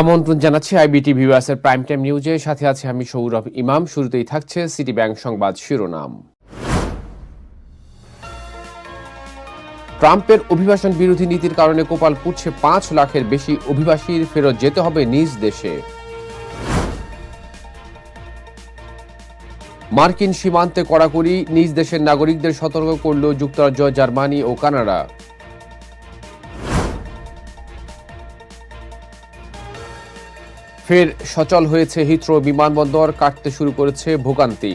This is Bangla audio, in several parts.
আমন্ত্রণ জানাচ্ছি আইবিটি ভিউয়ার্সের প্রাইম টাইম নিউজে। সাথে আছে আমি সৌরভ ইমাম। শুরুতেই থাকছে সিটি ব্যাংক সংবাদ শিরোনাম। ট্রাম্পের অভিবাসন বিরোধী নীতির কারণে কোপাল পুড়ছে পাঁচ লাখের বেশি অভিবাসীর। ফেরত যেতে হবে নিজ দেশে। মার্কিন সীমান্তে কড়াকড়ি। নিজ দেশের নাগরিকদের সতর্ক করল যুক্তরাজ্য, জার্মানি ও কানাডা। ফের সচল হয়েছে হিথ্রো বিমানবন্দর, কাটতে শুরু করেছে ভোগান্তি।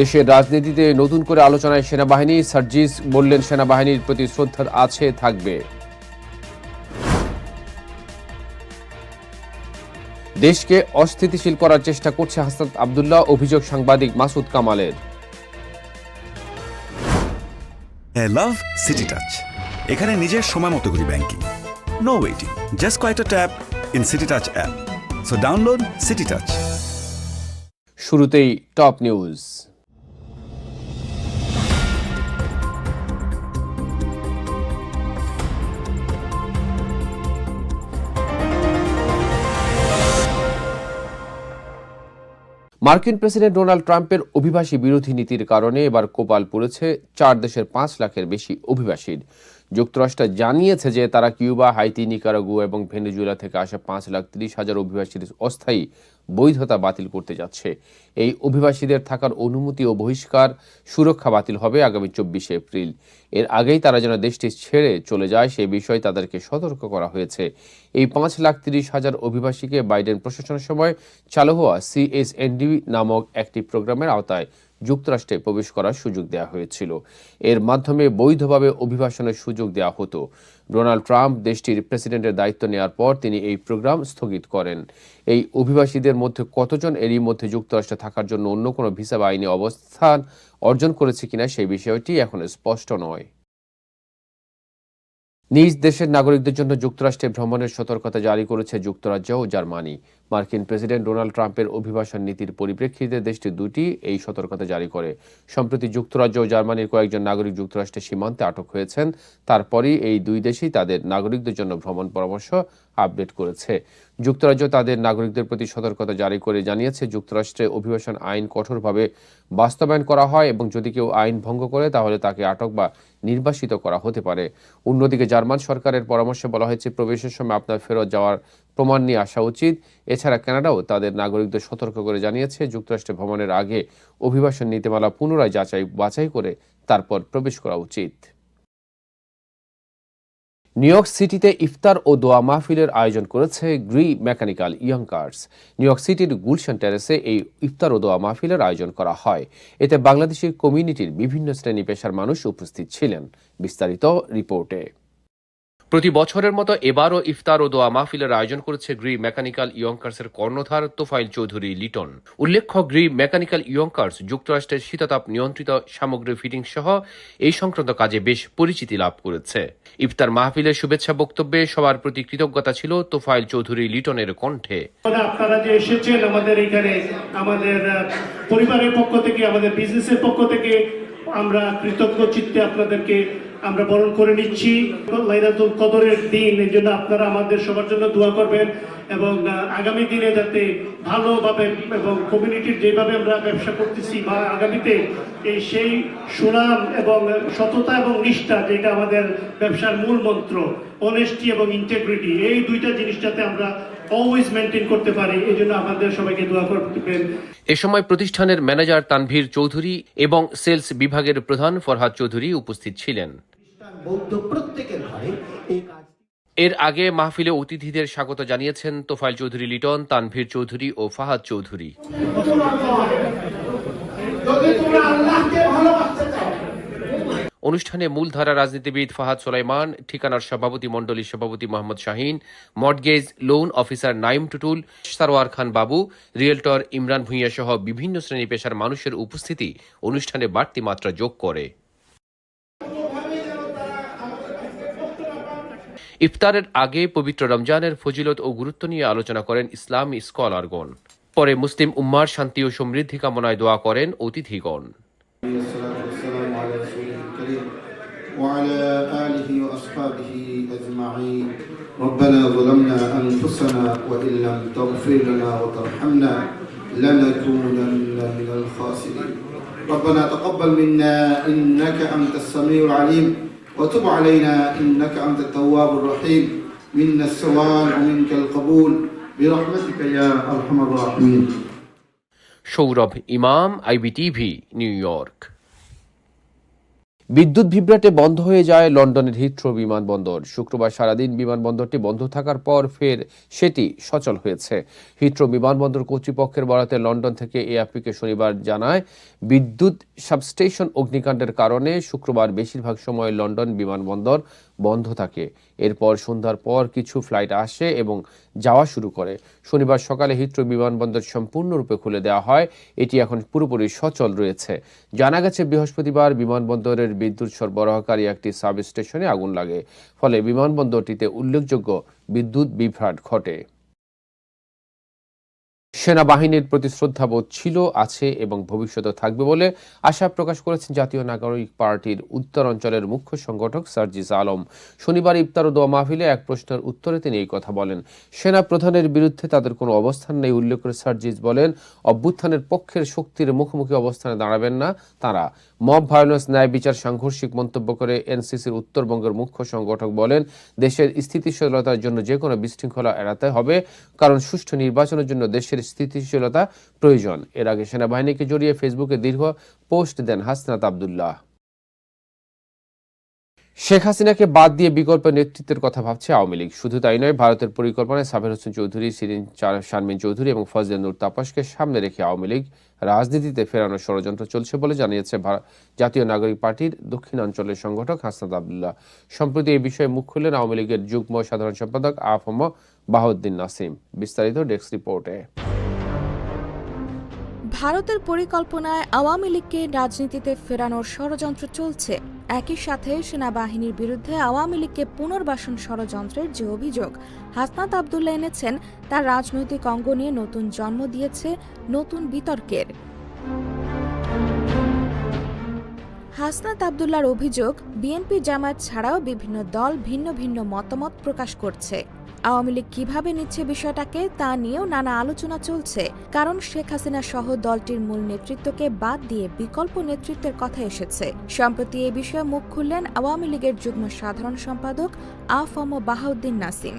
দেশের রাজনীতিতে নতুন করে আলোচনায় সেনাবাহিনী, সার্জিস বললেন, সেনাবাহিনীর প্রতি শ্রদ্ধা আছে, থাকবে। দেশকে অস্থিতিশীল করার চেষ্টা করছে হাসনাত আবদুল্লাহ, অভিযোগ সাংবাদিক মাসুদ কামালের। এখানে নিজের সময় মতো করি ব্যাংকিং নো ওয়েটিং জাস্ট কয়েকটা tap in City Touch app so download City Touch শুরুতেই টপ নিউজ মার্কিন প্রেসিডেন্ট ডোনাল্ড ট্রাম্পের অভিবাসী বিরোধী নীতির কারণে এবার কোপাল পড়েছে চার দেশের পাঁচ লাখের বেশি অভিবাসীর। যুক্তরাষ্ট্র জানিয়েছে যে তারা কিউবা, হাইতি, নিকারাগু এবং ভেনেজুয়েলা থেকে আসা পাঁচ লাখ তিরিশ হাজার অভিবাসীর অস্থায়ী বৈধতা বাতিল করতে যাচ্ছে। এই অভিবাসীদের থাকার অনুমতি ও বহিষ্কার সুরক্ষা বাতিল হবে আগামী চব্বিশে এপ্রিল। এর আগেই তারা যেন দেশটি ছেড়ে চলে যায়, সে বিষয়ে তাদেরকে সতর্ক করা হয়েছে। এই পাঁচ লাখ তিরিশ হাজার অভিবাসীকে বাইডেন প্রশাসনের সময় চালু হওয়া সিএসএনডি নামক একটি প্রোগ্রামের আওতায় যুক্তরাষ্ট্রে প্রবেশ করার সুযোগ দেওয়া হয়েছিল। এর মাধ্যমে বৈধভাবে অভিবাসনের সুযোগ দেওয়া হতো। ডোনাল্ড ট্রাম্প দেশটির প্রেসিডেন্টের দায়িত্ব নেওয়ার পর তিনি এই প্রোগ্রাম স্থগিত করেন। এই অভিবাসীদের মধ্যে কতজন এরই মধ্যে যুক্তরাষ্ট্রে থাকার জন্য অন্য কোনো ভিসা বা আইনি অবস্থান অর্জন করেছে কিনা সেই বিষয়টি এখন স্পষ্ট নয়। নিজ দেশের নাগরিকদের জন্য যুক্তরাষ্ট্রে ভ্রমণের সতর্কতা জারি করেছে যুক্তরাজ্য ও জার্মানি। মার্কিন প্রেসিডেন্ট ডোনাল্ড ট্রাম্পের অভিবাসন নীতির পরিপ্রেক্ষিতে দেশটি দুটি এই সতর্কতা জারি করে। সম্প্রতি যুক্তরাজ্য ও জার্মানির কয়েকজন নাগরিক যুক্তরাষ্ট্রের সীমান্তে আটক হয়েছেন। তারপরই এই দুই দেশই তাদের নাগরিকদের জন্য ভ্রমণ পরামর্শ আপডেট করেছে। যুক্তরাজ্য তাদের নাগরিকদের প্রতি সতর্কতা জারি করে জানিয়েছে, যুক্তরাষ্ট্রে অভিবাসন আইন কঠোরভাবে বাস্তবায়ন করা হয় এবং যদি কেউ আইন ভঙ্গ করে, তাহলে তাকে আটক বা নির্বাসিত করা হতে পারে। অন্যদিকে জার্মান সরকারের পরামর্শে বলা হয়েছে, প্রবেশের সময় আপনার ফেরত যাওয়ার প্রমাণ নিয়ে আসা উচিত। এছাড়া কানাডাও তাদের নাগরিকদের সতর্ক করে জানিয়েছে, যুক্তরাষ্ট্রে ভ্রমণের আগে অভিবাসন নীতিমালা পুনরায় যাচাই বাছাই করে তারপর প্রবেশ করা উচিত। নিউ ইয়র্ক সিটিতে ইফতার ও দোয়া মাহফিলের আয়োজন করেছে গ্রি মেকানিক্যাল ইয়ংকার্স নিউ ইয়র্ক সিটির গুলশান টেরেসে এই ইফতার ও দোয়া মাহফিলের আয়োজন করা হয়। এতে বাংলাদেশি কমিউনিটির বিভিন্ন শ্রেণি পেশার মানুষ উপস্থিত ছিলেন। বিস্তারিত রিপোর্টে। প্রতি বছরের মতো এবারও ইফতার ও দোয়া মাহফিলের আয়োজন করেছে গ্রি মেকানিক্যাল ইয়ংকার্সের কর্ণধার তোফাইল চৌধুরী লিটন। উল্লেখ্য গ্রি মেকানিক্যাল ইয়ংকার্স যুক্তরাষ্ট্রের শীতাতাপ নিয়ন্ত্রিত সামগ্রী ফিটিং সহ এই সংক্রান্ত কাজে বেশ পরিচিতি লাভ করেছে। ইফতার মাহফিলের শুভেচ্ছা বক্তব্যে সবার প্রতি কৃতজ্ঞতা ছিল তোফাইল চৌধুরী লিটনের কণ্ঠে। মানে আপনারা যে এসেছেন আমাদের এখানে, আমাদের পরিবারের পক্ষ থেকে, আমাদের বিজনেসের পক্ষ থেকে আমরা কৃতজ্ঞ চিত্তে আপনাদেরকে আমরা বরণ করে নিচ্ছি। লাইলাতুল কদরের দিন এই জন্য আপনারা আমাদের সবার জন্য দোয়া করবেন। এবং আগামী দিনে যাতে ভালোভাবে এবং কমিউনিটির যেভাবে আমরা ব্যবসা করতেছি বা আগামীতে এই সেই সুনাম এবং সততা এবং নিষ্ঠা যেটা আমাদের ব্যবসার মূল মন্ত্র অনেস্টি এবং ইন্টেগ্রিটি এই দুইটা জিনিসটাতে আমরা অলওয়েজ মেনটেন করতে পারি এই জন্য আমাদের সবাইকে দোয়া করবেন। এ সময় প্রতিষ্ঠানের ম্যানেজার তানভীর চৌধুরী এবং সেলস বিভাগের প্রধান ফরহাদ চৌধুরী উপস্থিত ছিলেন। বৌদ্ধ প্রত্যেকের ঘরে এর আগে মাহফিলে অতিথিদের স্বাগত জানিয়েছেন তোফাইল চৌধুরী লিটন, তানভীর চৌধুরী ও ফাহাদ চৌধুরী। অনুষ্ঠানে মূলধারা রাজনীতিবিদ ফাহাদ সোলাইমান, ঠিকানার সভাপতি মণ্ডলীর সভাপতি Mohammad Shahin mortgage loan officer Naim Tutul, Sarwar Khan Babu, realtor Imran Bhuiyan সহ বিভিন্ন শ্রেণি পেশার মানুষের উপস্থিতি অনুষ্ঠানে বাড়তি মাত্রা যোগ করে। ইফতারের আগে পবিত্র রমজানের ফজিলত ও গুরুত্ব নিয়ে আলোচনা করেন ইসলামী স্কলারগণ পরে মুসলিম উম্মার শান্তি ও সমৃদ্ধি কামনায় দোয়া করেন অতিথিগণ والصلاة والسلام على رسوله الكريم وعلى آله وأصحابه أجمعين ربنا ظلمنا أنفسنا وإن لم تغفر لنا وترحمنا لنكونن من الخاسرين ربنا تقبل منا إنك أنت السميع العليم وتب علينا إنك أنت التواب الرحيم منا السوال ومنك القبول برحمتك يا أرحم الراحمين সৌরভ ইমাম আইবিটিভি নিউ ইয়র্ক বিদ্যুৎ বিভ্রাটে বন্ধ হয়ে যায় লন্ডনের হিথ্রো বিমানবন্দর। শুক্রবার সারাদিন বিমানবন্দরটি বন্ধ থাকার পর ফের সেটি সচল হয়েছে। হিথ্রো বিমানবন্দর কর্তৃপক্ষের বরাতে লন্ডন থেকে এআরপিকে শনিবার জানায়, বিদ্যুৎ সাবস্টেশন অগ্নিকাণ্ডের কারণে শুক্রবার বেশিরভাগ সময় লন্ডন বিমানবন্দর বন্ধ থাকে। এরপর সন্ধ্যার পর কিছু ফ্লাইট আসে এবং যাওয়া শুরু করে। শনিবার সকালে হিত্র বিমানবন্দর সম্পূর্ণরূপে খুলে দেওয়া হয়। এটি এখন পুরোপুরি সচল রয়েছে। জানা গেছে, বৃহস্পতিবার বিমানবন্দরের বিদ্যুৎ সরবরাহকারী একটি সাব স্টেশনে আগুন লাগে। ফলে বিমানবন্দরটিতে উল্লেখযোগ্য বিদ্যুৎ বিভ্রাট ঘটে। সেনাবাহিনীর প্রতি শ্রদ্ধাবোধ ছিল, আছে এবং ভবিষ্যতে থাকবে বলে আশা প্রকাশ করেছেন জাতীয় নাগরিক পার্টির উত্তর অঞ্চলের মুখ্য সংগঠক সার্জিস আলম। শনিবার ইফতার ও দোয়া মাহফিলে এক প্রশ্নের উত্তরে তিনি এই কথা বলেন, সেনা প্রধানের বিরুদ্ধে তাদের কোনো অবস্থান নেই, উল্লেখ করে সার্জিস বলেন, অভ্যুত্থানের পক্ষের শক্তির মুখোমুখি অবস্থানে দাঁড়াবেন না তারা। মব ভায়োলেন্স, ন্যায় বিচার, সাংঘর্ষিক মন্তব্য করে এনসিসির উত্তরবঙ্গের মুখ্য সংগঠক বলেন, দেশের স্থিতিশীলতার জন্য যে কোনো বিশৃঙ্খলা এড়াতে হবে, কারণ সুষ্ঠু নির্বাচনের জন্য দেশের স্থিতিশীলতা প্রয়োজন। এর আগে সেনাবাহিনীকে জড়িয়ে ফেসবুকে দীর্ঘ পোস্ট দেন হাসনাত আবদুল্লাহ। শেখ হাসিনাকে বাদ দিয়ে বিকল্প নেতৃত্বের কথা ভাবছে আওয়ামী লীগ। শুধু তাই নয়, ভারতের পরিকল্পনায় সাবের হোসেন চৌধুরী সিরিন শারমিন চৌধুরী এবং ফজলে নূর তাপাসকে সামনে রেখে আওয়ামী লীগ রাজনীতিতে ফেরানোর ষড়যন্ত্র চলছে বলে জানিয়েছে জাতীয় নাগরিক পার্টির দক্ষিণাঞ্চলের সংগঠক হাসনাত আবদুল্লাহ। সম্প্রতি এই বিষয়ে মুখ খুললেন আওয়ামী লীগের যুগ্ম সাধারণ সম্পাদক আফম বাহাউদ্দিন নাসিম। বিস্তারিত ডেস্ক রিপোর্টে। ভারতের পরিকল্পনায় আওয়ামী লীগকে রাজনীতিতে ফেরানোর ষড়যন্ত্র চলছে। একই সাথে সেনাবাহিনীর বিরুদ্ধে আওয়ামী লীগকে পুনর্বাসন ষড়যন্ত্রের যে অভিযোগ, হাসনাত আবদুল্লাহ এনেছেন তার রাজনৈতিক অঙ্গ নিয়ে নতুন জন্ম দিয়েছে নতুন বিতর্কের। হাসনাত আবদুল্লার অভিযোগ, বিএনপি জামায়াত ছাড়াও বিভিন্ন দল ভিন্ন ভিন্ন মতামত প্রকাশ করছে। আওয়ামী লীগ কীভাবে নিচ্ছে বিষয়টাকে তা নিয়েও নানা আলোচনা চলছে, কারণ শেখ হাসিনা সহ দলটির মূল নেতৃত্বকে বাদ দিয়ে বিকল্প নেতৃত্বের কথা এসেছে। সম্প্রতি এ বিষয়ে মুখ খুললেন আওয়ামী লীগের যুগ্ম সাধারণ সম্পাদক আফম বাহাউদ্দিন নাসিম।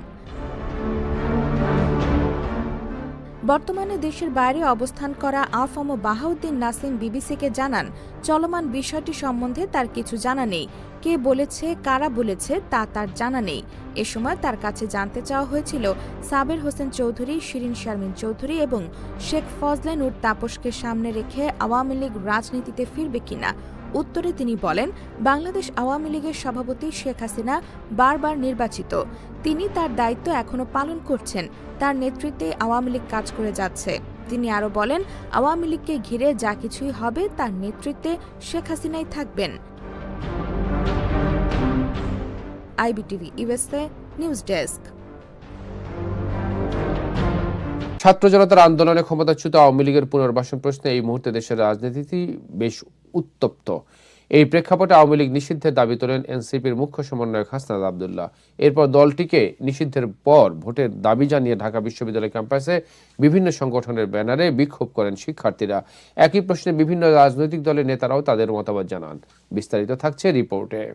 বর্তমানে দেশের বাইরে অবস্থান করা আফম বাহাউদ্দিন নাসিম বিবিসিকে জানান, চলমান বিষয়টি সম্বন্ধে তার কিছু জানা নেই। কে বলেছে, কারা বলেছে, তা তার জানা নেই। এ সময় তার কাছে জানতে চাওয়া হয়েছিল সাবের হোসেন চৌধুরী, শিরিন শারমিন চৌধুরী এবং শেখ ফজলে নূর তাপসকে সামনে রেখে আওয়ামী লীগ রাজনীতিতে ফিরবে কিনা। উত্তরে তিনি বলেন, বাংলাদেশ আওয়ামী লীগের সভাপতি শেখ হাসিনা বারবার নির্বাচিত। তিনি তার দায়িত্ব এখনও পালন করছেন, তার নেতৃত্বে আওয়ামী লীগ কাজ করে যাচ্ছে। তিনি আরও বলেন, আওয়ামী লীগকে ঘিরে যা কিছুই হবে তার নেতৃত্বে শেখ হাসিনাই থাকবেন। IBTV news desk. ছাত্র জনতার আন্দোলনে ক্ষমতাচ্যুত আওয়ামী লীগের পুনর্বাসন প্রশ্নে এই মুহূর্তে দেশের রাজনীতি বেশ উত্তপ্ত। এই প্রেক্ষাপটে আওয়ামী লীগ নিষিদ্ধের দাবি তোলেন এনসিপির মুখ্য সমন্বয়ক হাসনাদ আবদুল্লাহ। এরপর দলটিকে নিষিদ্ধের পর ভোটের দাবি জানিয়ে ঢাকা বিশ্ববিদ্যালয় ক্যাম্পাসে বিভিন্ন সংগঠনের ব্যানারে বিক্ষোভ করেন শিক্ষার্থীরা। একই প্রশ্নে বিভিন্ন রাজনৈতিক দলের নেতারাও তাদের মতামত জানান। বিস্তারিত থাকছে রিপোর্টে।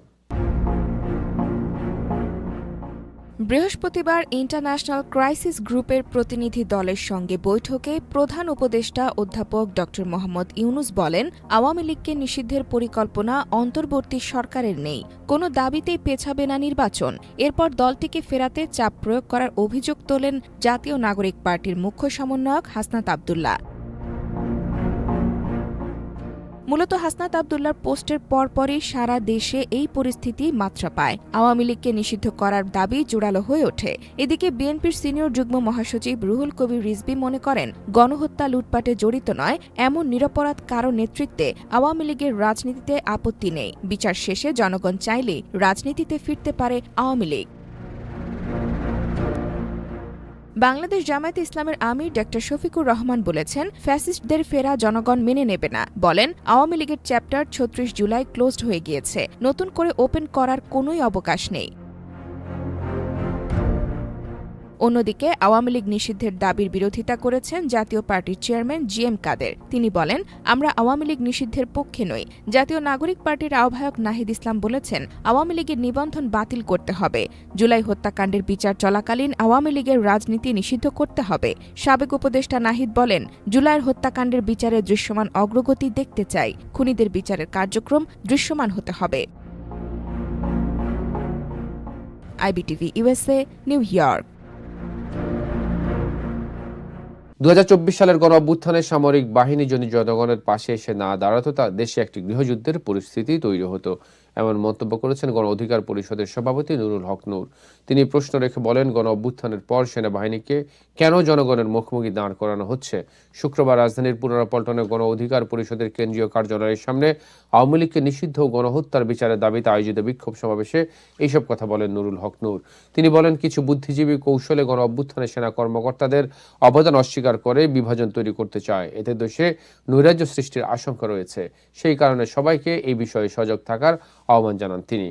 বৃহস্পতিবার ইন্টারন্যাশনাল ক্রাইসিস গ্রুপের প্রতিনিধি দলের সঙ্গে বৈঠকে প্রধান উপদেষ্টা অধ্যাপক ড. মোহাম্মদ ইউনুস বলেন, আওয়ামী লীগকে নিষিদ্ধের পরিকল্পনা অন্তর্বর্তী সরকারের নেই। কোনো দাবিতেই পেছাবে না নির্বাচন। এরপর দলটিকে ফেরাতে চাপ প্রয়োগ করার অভিযোগ তোলেন জাতীয় নাগরিক পার্টির মুখ্য সমন্বয়ক হাসনাত আবদুল্লাহ। মূলত হাসনাত আবদুল্লার পোস্টের পরপরই সারা দেশে এই পরিস্থিতি মাত্রা পায়। আওয়ামী লীগকে নিষিদ্ধ করার দাবি জোরালো হয়ে ওঠে। এদিকে বিএনপির সিনিয়র যুগ্ম মহাসচিব রুহুল কবির রিজবি মনে করেন, গণহত্যা লুটপাটে জড়িত নয়, এমন নিরপরাধ কারও নেতৃত্বে আওয়ামী লীগের রাজনীতিতে আপত্তি নেই। বিচার শেষে জনগণ চাইলে রাজনীতিতে ফিরতে পারে আওয়ামী লীগ। বাংলাদেশ জামায়াতে ইসলামের আমির ডক্টর শফিকুর রহমান বলেছেন, ফ্যাসিস্টদের ফেরা জনগণ মেনে নেবে না। বলেন, আওয়ামী লীগের চ্যাপ্টার ছত্রিশ জুলাই ক্লোজড হয়ে গিয়েছে। নতুন করে ওপেন করার কোনোই অবকাশ নেই। অন্যদিকে আওয়ামী লীগ নিষিদ্ধের দাবির বিরোধিতা করেছেন জাতীয় পার্টির চেয়ারম্যান জি এম কাদের। তিনি বলেন, আমরা আওয়ামী লীগ নিষিদ্ধের পক্ষে নই। জাতীয় নাগরিক পার্টির আহ্বায়ক নাহিদ ইসলাম বলেছেন, আওয়ামী লীগের নিবন্ধন বাতিল করতে হবে। জুলাই হত্যাকাণ্ডের বিচার চলাকালীন আওয়ামী লীগের রাজনীতি নিষিদ্ধ করতে হবে। সাবেক উপদেষ্টা নাহিদ বলেন, জুলাইয়ের হত্যাকাণ্ডের বিচারে দৃশ্যমান অগ্রগতি দেখতে চাই। খুনিদের বিচারের কার্যক্রম দৃশ্যমান হতে হবে। IBTV USA New York. দু হাজার চব্বিশ সালের গণ অভ্যুত্থানে সামরিক বাহিনী যদি জনগণের পাশে এসে না দাঁড়াতো তা দেশে একটি গৃহযুদ্ধের পরিস্থিতি তৈরি হতো। এমন মন্তব্য করেছেন গণ অধিকার পরিষদের সভাপতি নুরুল হক নূর। তিনি প্রশ্ন রেখে বলেন, গণ অভ্যুত্থানের পর সেনাবাহিনীকে কেন জনগণের মুখোমুখি দাঁড় করানো হচ্ছে? শুক্রবার রাজধানীর পুনরাপল্টনে গণ অধিকার পরিষদের কেন্দ্রীয় কার্যালয়ের সামনে আওয়ামী লীগকে নিষিদ্ধ গণহত্যার বিচারের দাবিতে আয়োজিত বিক্ষোভ সমাবেশে এইসব কথা বলেন নুরুল হক নূর। তিনি বলেন, কিছু বুদ্ধিজীবী কৌশলে গণ অভ্যুত্থানে সেনা কর্মকর্তাদের অবদান অস্বীকার করে বিভাজন তৈরি করতে চায়। এতে দেশে নৈরাজ্য সৃষ্টির আশঙ্কা রয়েছে। সেই কারণে সবাইকে এই বিষয়ে সজাগ থাকার আহ্বান জানান তিনি।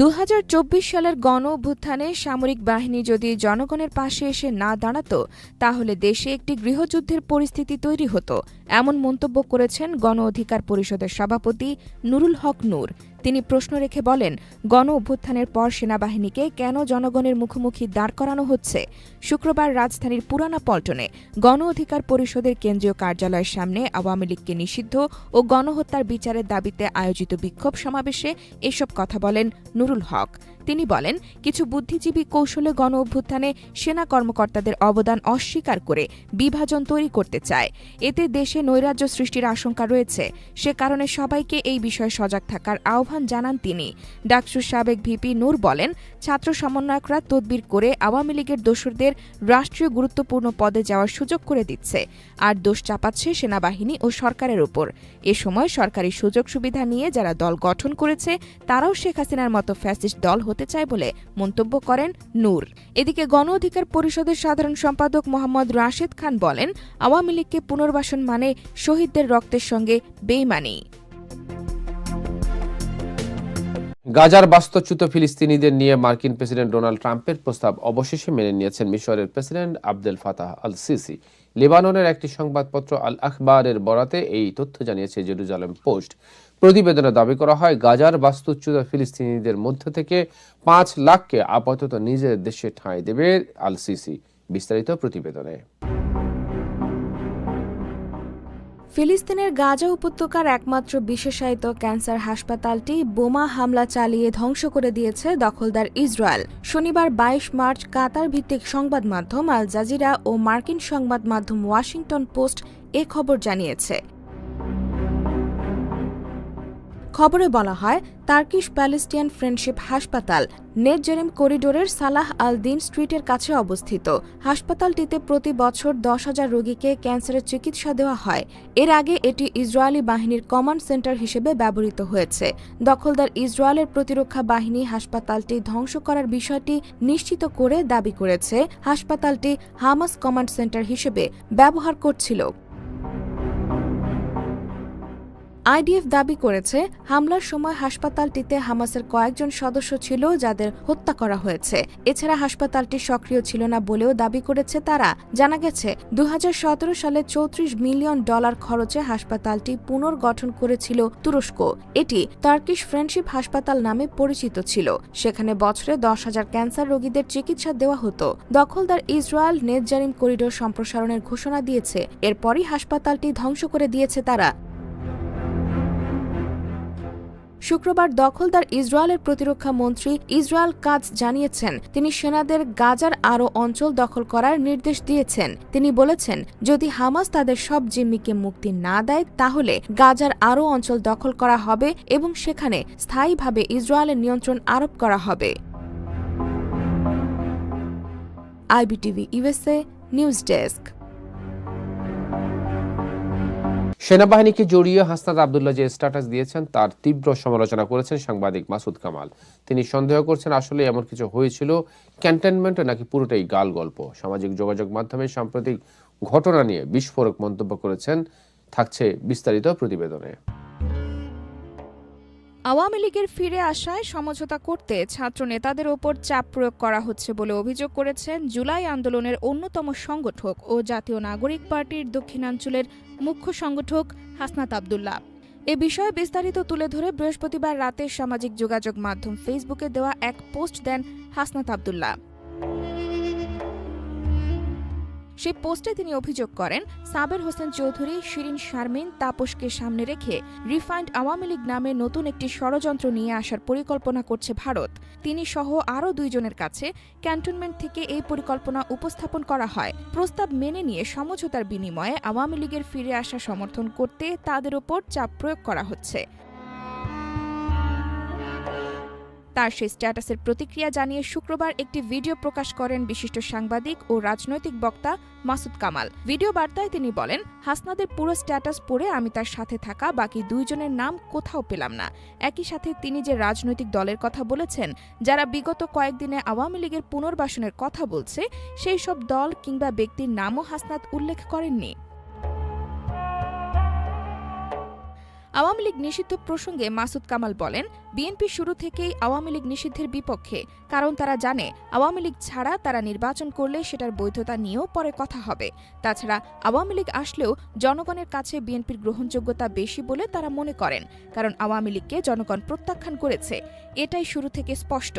দু হাজার চব্বিশ সালের গণ অভ্যুত্থানে সামরিক বাহিনী যদি জনগণের পাশে এসে না দাঁড়াতো, তাহলে দেশে একটি গৃহযুদ্ধের পরিস্থিতি তৈরি হতো, এমন মন্তব্য করেছেন গণ অধিকার পরিষদের সভাপতি নুরুল হক নূর। তিনি প্রশ্ন রেখে বলেন, গণ অভ্যুত্থানের পর সেনাবাহিনীকে কেন জনগণের মুখোমুখি দাঁড় করানো হচ্ছে? শুক্রবার রাজধানীর পুরানা পল্টনে গণ অধিকার পরিষদের কেন্দ্রীয় কার্যালয়ের সামনে আওয়ামী লীগকে নিষিদ্ধ ও গণহত্যার বিচারের দাবিতে আয়োজিত বিক্ষোভ সমাবেশে এসব কথা বলেন নুরুল হক। তিনি বলেন, কিছু বুদ্ধিজীবী কৌশলে গণ অভ্যুত্থানে সেনা কর্মকর্তাদের অবদান অস্বীকার করে বিভাজন তৈরি করতে চায়। এতে দেশে নৈরাজ্য সৃষ্টির আশঙ্কা রয়েছে। সে কারণে সবাইকে এই বিষয়ে সজাগ থাকার আহ্বান জানান তিনি। ডাকসুর সাবেক ভিপি নূর বলেন, ছাত্র সমন্বয়করা তদবির করে আওয়ামী লীগের দোসরদের রাষ্ট্রীয় গুরুত্বপূর্ণ পদে যাওয়ার সুযোগ করে দিচ্ছে, আর দোষ চাপাচ্ছে সেনাবাহিনী ও সরকারের ওপর। এ সময় সরকারি সুযোগ সুবিধা নিয়ে যারা দল গঠন করেছে, তারাও শেখ হাসিনার মতো ফ্যাসিস্ট দল হতে চায় বলে মন্তব্য করেন নূর। এদিকে গণ অধিকার পরিষদের সাধারণ সম্পাদক মোহাম্মদ রাশেদ খান বলেন, আওয়ামী লীগকে পুনর্বাসন মানে শহীদদের রক্তের সঙ্গে বেইমানি। গাজার বাস্তুচ্যুত ফিলিস্তিনিদের নিয়ে মার্কিন প্রেসিডেন্ট ডোনাল্ড ট্রাম্পের প্রস্তাব অবশেষে মেনে নিয়েছেন মিশরের president Abdel Fattah al Sisi লেবাননের একটি সংবাদপত্র আল আখবারের বরাতে এই তথ্য জানিয়েছে জেরুজালেম পোস্ট। প্রতিবেদনে দাবি করা হয়, গাজার বাস্তুচ্যুত ফিলিস্তিনিদের মধ্য থেকে পাঁচ লাখকে আপাতত নিজের দেশে ঠাঁই দেবে আল সিসি বিস্তারিত প্রতিবেদনে। ফিলিস্তিনের গাজা উপত্যকার একমাত্র বিশেষায়িত ক্যান্সার হাসপাতালটি বোমা হামলা চালিয়ে ধ্বংস করে দিয়েছে দখলদার ইসরায়েল। শনিবার বাইশ মার্চ কাতার ভিত্তিক সংবাদ মাধ্যম আল জাজিরা ও মার্কিন সংবাদ মাধ্যম ওয়াশিংটন পোস্ট এ খবর জানিয়েছে। খবরে বলা হয়, তার্কিশ প্যালেস্টিয়ান ফ্রেন্ডশিপ হাসপাতাল নেটজেরেম করিডোরের সালাহ আল দিন স্ট্রিটের কাছে অবস্থিত। হাসপাতালটিতে প্রতি বছর দশ হাজার রোগীকে ক্যান্সারের চিকিৎসা দেওয়া হয়। এর আগে এটি ইসরায়েলি বাহিনীর কমান্ড সেন্টার হিসেবে ব্যবহৃত হয়েছে। দখলদার ইসরায়েলের প্রতিরক্ষা বাহিনী হাসপাতালটি ধ্বংস করার বিষয়টি নিশ্চিত করে দাবি করেছে। হাসপাতালটি হামাস কমান্ড সেন্টার হিসেবে ব্যবহার করছিল। আইডিএফ দাবি করেছে, হামলার সময় হাসপাতালটিতে হামাসের কয়েকজন সদস্য ছিল যাদের হত্যা করা হয়েছে। এছাড়া হাসপাতালটি সক্রিয় ছিল না বলেও দাবি করেছে তারা। জানা গেছে দু হাজার সতেরো সালে চৌত্রিশ মিলিয়ন ডলার খরচে হাসপাতালটি পুনর্গঠন করেছিল তুরস্ক। এটি টার্কিশ ফ্রেন্ডশিপ হাসপাতাল নামে পরিচিত ছিল। সেখানে বছরে দশ হাজার ক্যান্সার রোগীদের চিকিৎসা দেওয়া হতো। দখলদার ইসরায়েল নেটজারিম করিডোর সম্প্রসারণের ঘোষণা দিয়েছে। এরপরই হাসপাতালটি ধ্বংস করে দিয়েছে তারা। শুক্রবার দখলদার ইসরায়েলের প্রতিরক্ষা মন্ত্রী ইসরায়েল কাজ জানিয়েছেন, তিনি সেনাদের গাজার আরও অঞ্চল দখল করার নির্দেশ দিয়েছেন। তিনি বলেছেন, যদি হামাস তাদের সব জিম্মিকে মুক্তি না দেয়, তাহলে গাজার আরও অঞ্চল দখল করা হবে এবং সেখানে স্থায়ীভাবে ইসরায়েলের নিয়ন্ত্রণ আরোপ করা হবে। IBTV USA news desk. সেনাবাহিনীকে জড়িয়ে হাসনাত আবদুল্লাহ যে স্ট্যাটাস দিয়েছেন, তার তীব্র সমালোচনা করেছেন সাংবাদিক মাসুদ কামাল। তিনি সন্দেহ করছেন, আসলে এমন কিছু হয়েছিল ক্যান্টনমেন্ট নাকি পুরোটাই গাল গল্প। সামাজিক যোগাযোগ মাধ্যমে সাম্প্রতিক ঘটনা নিয়ে বিস্ফোরক মন্তব্য করেছেন, থাকছে বিস্তারিত প্রতিবেদনে। আওয়ামী লীগের ফিরে আসায় সমঝোতা করতে ছাত্র নেতাদের ওপর চাপ প্রয়োগ করা হচ্ছে বলে অভিযোগ করেছেন জুলাই আন্দোলনের অন্যতম সংগঠক ও জাতীয় নাগরিক পার্টির দক্ষিণাঞ্চলের মুখ্য সংগঠক হাসনাত আবদুল্লাহ। এ বিষয়ে বিস্তারিত তুলে ধরে বৃহস্পতিবার রাতে সামাজিক যোগাযোগ মাধ্যম ফেসবুকে দেওয়া এক পোস্ট দেন হাসনাত আবদুল্লাহ। সেই পোস্টে তিনি অভিযোগ করেন, সাবের হোসেন চৌধুরী, শিরিন শারমিন তাপসকে সামনে রেখে রিফাইন্ড আওয়ামী লীগ নামে নতুন একটি ষড়যন্ত্র নিয়ে আসার পরিকল্পনা করছে ভারত। তিনি সহ আরও দুইজনের কাছে ক্যান্টনমেন্ট থেকে এই পরিকল্পনা উপস্থাপন করা হয়। প্রস্তাব মেনে নিয়ে সমঝোতার বিনিময়ে আওয়ামী লীগের ফিরে আসা সমর্থন করতে তাদের ওপর চাপ প্রয়োগ করা হচ্ছে। তার সেই স্ট্যাটাসের প্রতিক্রিয়া জানিয়ে শুক্রবার একটি ভিডিও প্রকাশ করেন বিশিষ্ট সাংবাদিক ও রাজনৈতিক বক্তা মাসুদ কামাল। ভিডিও বার্তায় তিনি বলেন, হাসনাদের পুরো স্ট্যাটাস পড়ে আমি তার সাথে থাকা, বাকি দুইজনের নাম কোথাও পেলাম না। একই সাথে তিনি যে রাজনৈতিক দলের কথা বলেছেন, যারা বিগত কয়েকদিনে আওয়ামী লীগের পুনর্বাসনের কথা বলছে, সেই সব দল কিংবা ব্যক্তির নামও হাসনাত উল্লেখ করেননি। আওয়ামী লীগ নিষিদ্ধ প্রসঙ্গে মাসুদ কামাল বলেন, বিএনপি শুরু থেকেই আওয়ামী লীগ নিষিদ্ধের বিপক্ষে, কারণ তারা জানে আওয়ামী লীগ ছাড়া তারা নির্বাচন করলে সেটার বৈধতা নিয়েও পরে কথা হবে। তাছাড়া আওয়ামী লীগ আসলেও জনগণের কাছে বিএনপির গ্রহণযোগ্যতা বেশি বলে তারা মনে করেন, কারণ আওয়ামী লীগকে জনগণ প্রত্যাখ্যান করেছে। এটাই শুরু থেকে স্পষ্ট।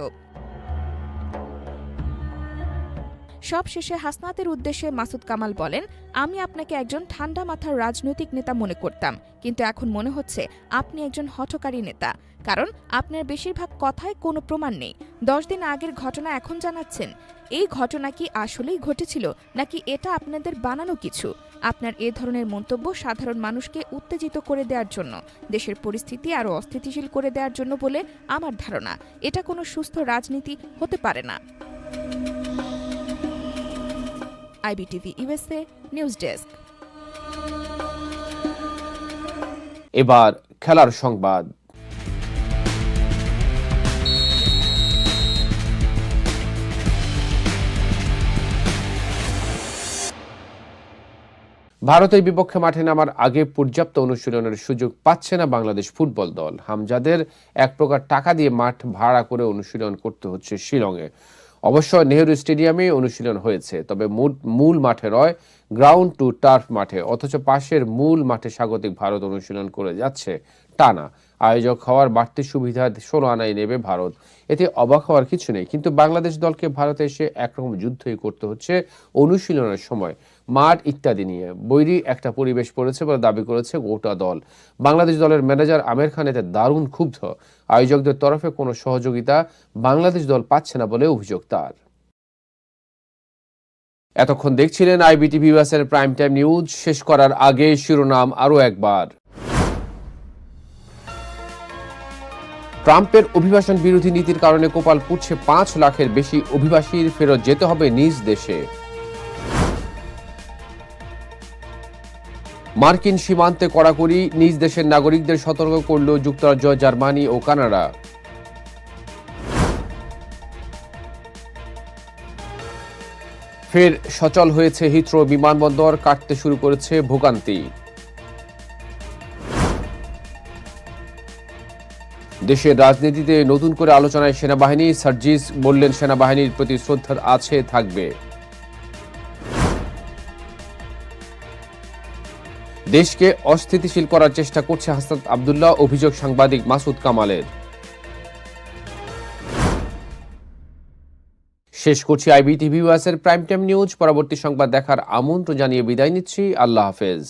সব শেষে হাসনাতের উদ্দেশ্যে মাসুদ কামাল বলেন, আমি আপনাকে একজন ঠান্ডা মাথার রাজনৈতিক নেতা মনে করতাম, কিন্তু এখন মনে হচ্ছে আপনি একজন হঠকারী নেতা, কারণ আপনার বেশিরভাগ কথায় কোনো প্রমাণ নেই। দশ দিন আগের ঘটনা এখন জানাচ্ছেন। এই ঘটনা কি আসলেই ঘটেছিল, নাকি এটা আপনাদের বানানো কিছু? আপনার এ ধরনের মন্তব্য সাধারণ মানুষকে উত্তেজিত করে দেওয়ার জন্য, দেশের পরিস্থিতি আরও অস্থিতিশীল করে দেওয়ার জন্য বলে আমার ধারণা। এটা কোনো সুস্থ রাজনীতি হতে পারে না। IBTV USA news desk. এবার খেলার সংবাদ। ভারতের বিপক্ষে মাঠে নামার আগে পর্যাপ্ত অনুশীলনের সুযোগ পাচ্ছে না বাংলাদেশ ফুটবল দল। হামজাদের এক প্রকার টাকা দিয়ে মাঠ ভাড়া করে অনুশীলন করতে হচ্ছে শিলংয়ে। অবশ্য নেহরু স্টেডিয়ামে অনুশীলন হয়েছে, তবে মূল- মাঠে রয় গ্রাউন্ড টু টার্ফ মাঠে, অথচ পাশের মূল মাঠে স্বাগতিক ভারত অনুশীলন করে যাচ্ছে টানা। আয়োজক হওয়ার বাড়তি সুবিধা ষোলো আনায় নেবে ভারত। এতে অবাক হওয়ার কিছু নেই, কিন্তু বাংলাদেশ দলকে ভারতে এসে একরকম যুদ্ধই করতে হচ্ছে অনুশীলনের সময়। মাঠ ইত্যাদি নিয়ে। বৈরী একটা পরিবেশ পড়েছে বলে দাবি করেছে গোটা দল। বাংলাদেশ দলের ম্যানেজার আমের খান এতে দারুণ ক্ষুব্ধ। আয়োজকদের তরফে কোনো সহযোগিতা বাংলাদেশ দল পাচ্ছে না বলে অভিযোগ তার। এতক্ষণ দেখছিলেন আইবিটিভি এর প্রাইম টাইম নিউজ। শেষ করার আগে শিরোনাম আরও একবার। ট্রাম্পের অভিবাসন বিরোধী নীতির কারণে কোপাল পুড়ছে পাঁচ লাখের বেশি অভিবাসীর। ফেরত যেতে হবে নিজ দেশে। মার্কিন সীমান্তে কড়াকড়ি নিজ দেশের নাগরিকদের সতর্ক করল যুক্তরাজ্য, জার্মানি ও কানাডা। ফের সচল হয়েছে হিথ্রো বিমানবন্দর, কাটতে শুরু করেছে ভোগান্তি। দেশের রাজনীতিতে নতুন করে আলোচনায় সেনাবাহিনী, সার্জিস বললেন, সেনাবাহিনীর প্রতি শ্রদ্ধা আছে, থাকবে। দেশকে অস্থিতিশীল করার চেষ্টা করছে হাসনাত আবদুল্লাহ, অভিযোগ সাংবাদিক মাসুদ কামালের। শেষ করছি আইবিটিভি ওয়াসের প্রাইম টাইম নিউজ পরবর্তী সংবাদ দেখার আমন্ত্রণ জানিয়ে বিদায় নিচ্ছি। আল্লাহ হাফেজ।